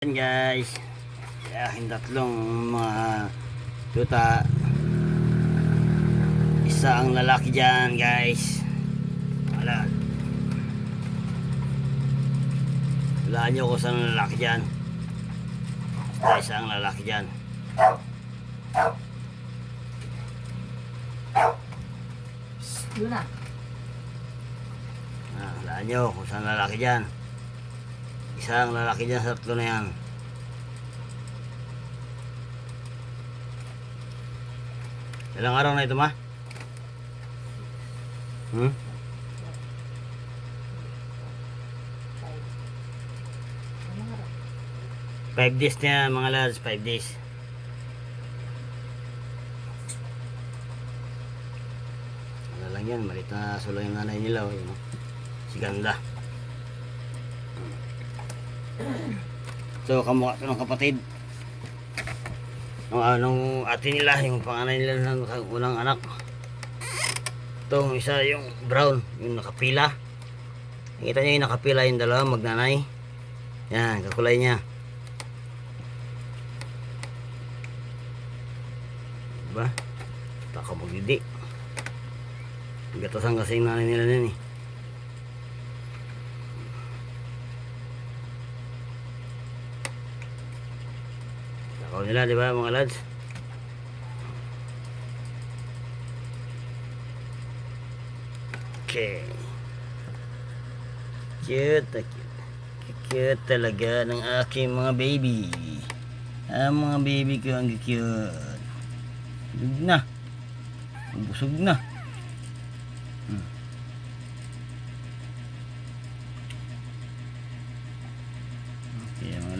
Yan guys. Yung tatlong mga tuta. Isa ang lalaki dyan guys. Wala. Wala nyo kung saan ang lalaki dyan. Basta isa ang lalaki dyan. Yun na. Ah, wala nyo kung saan ang lalaki dyan. Isa ang lalaki dyan sa tatlo na yan. Ilang araw na ito ma? Hmm? Five days na mga lads, five days. Ano lang yan, malit na sulo yung nanay nila, oh, yun, oh. si Ganda. So, kamukha ito ng kapatid. Nung anong ate nila, yung panganay nila ng unang anak. Itong isa yung brown, yung nakapila. Nakita niyo yung nakapila yung dalawa, magnanay. Yan, kakulay niya. Diba? Taka magdidi. Gatasan kasi yung nanay nila nun eh. Takaw nila, di ba mga lads? Okay. Cute, na cute. Cute talaga ng aking mga baby. Ang mga baby ko ang cute. Busog na. Busog na. Hmm.